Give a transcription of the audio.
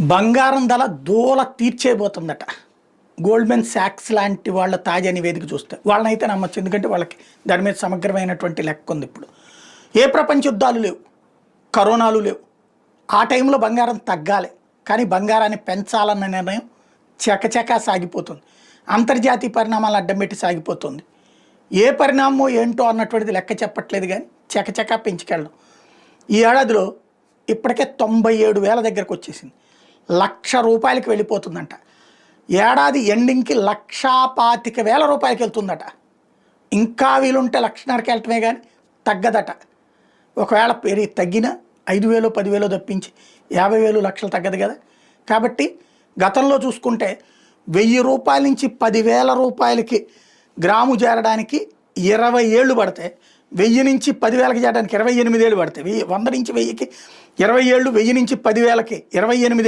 బంగారం ధర దూల తీర్చేయబోతుందట గోల్డ్మెన్ శాక్స్ లాంటి వాళ్ళ తాజా నివేదిక చూస్తే వాళ్ళనైతే నమ్మచ్చు. ఎందుకంటే వాళ్ళకి దాని మీద సమగ్రమైనటువంటి లెక్క ఉంది ఇప్పుడు. ఏ ప్రపంచ యుద్ధాలు లేవు. కరోనాలు లేవు. ఆ టైంలో బంగారం తగ్గాలి. కానీ బంగారాన్ని పెంచాలన్న నిర్ణయం చకచకా సాగిపోతుంది. అంతర్జాతీయ పరిణామాలు అడ్డం పెట్టి సాగిపోతుంది. ఏ పరిణామమో ఏంటో అన్నటువంటిది లెక్క చెప్పట్లేదు కానీ చకచకా పెంచుకెళ్ళడం. ఈ ఏడాదిలో ఇప్పటికే తొంభై ఏడు వేల దగ్గరకు వచ్చేసింది. లక్ష రూపాయలకి వెళ్ళిపోతుందంట. ఏడాది ఎండింగ్కి లక్షా పాతిక వేల రూపాయలకి వెళ్తుందట. ఇంకా వీలుంటే లక్షన్నరకి వెళ్ళటమే కానీ తగ్గదట. ఒకవేళ పెరిగి తగ్గిన ఐదు వేలు పదివేలు తప్పించి యాభై వేలు లక్షలు తగ్గదు కదా. కాబట్టి గతంలో చూసుకుంటే వెయ్యి రూపాయల నుంచి పదివేల రూపాయలకి గ్రాము చేరడానికి ఇరవై ఏళ్ళు పడతాయి వెయ్యి నుంచి పదివేలకి చేరడానికి ఇరవై ఎనిమిది ఏళ్ళు పడతాయి వెయ్యి వంద నుంచి వెయ్యికి ఇరవై ఏళ్ళు వెయ్యి నుంచి పదివేలకి ఇరవై ఎనిమిది